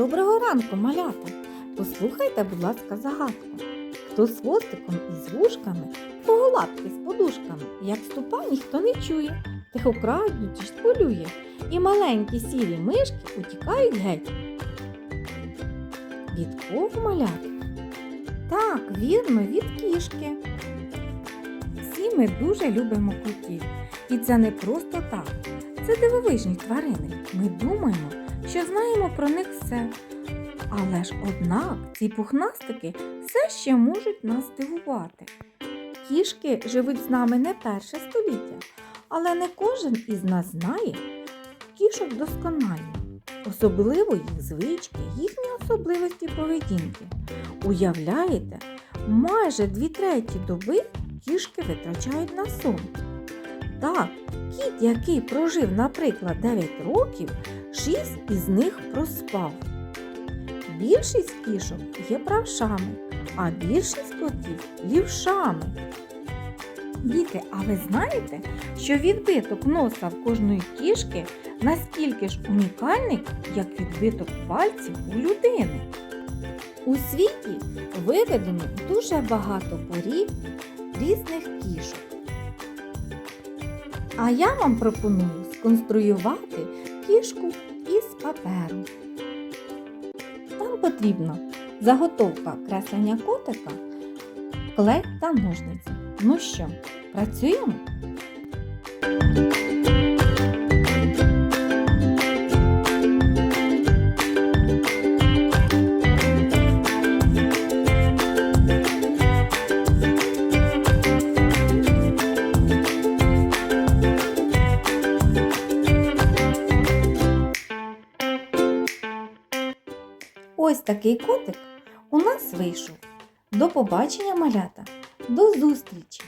Доброго ранку, малята! Послухайте, будь ласка, загадку. Хто з хвостиком і з вушками, кого лапки з подушками, як ступа ніхто не чує, тихо крадючись полює, і маленькі сірі мишки утікають геть. Від кого малята? Так, вірно, від кішки. Всі ми дуже любимо котів. І це не просто так. Це дивовижні тварини. Ми думаємо, що знаємо про них все. Але ж однак ці пухнастики все ще можуть нас дивувати. Кішки живуть з нами не перше століття, але не кожен із нас знає кішок досконально, особливо їх звички, їхні особливості поведінки. Уявляєте, майже дві треті доби кішки витрачають на сон. Так, кіт, який прожив, наприклад, 9 років, 6 із них проспав. Більшість кішок є правшами, а більшість котів лівшами. Діти, а ви знаєте, що відбиток носа в кожної кішки наскільки ж унікальний, як відбиток пальців у людини? У світі виведено дуже багато порід різних кішок. А я вам пропоную сконструювати кішку із паперу. Нам потрібно заготовка креслення котика, клей та ножниці. Ну що, працюємо? Ось такий котик у нас вийшов. До побачення, малята! До зустрічі!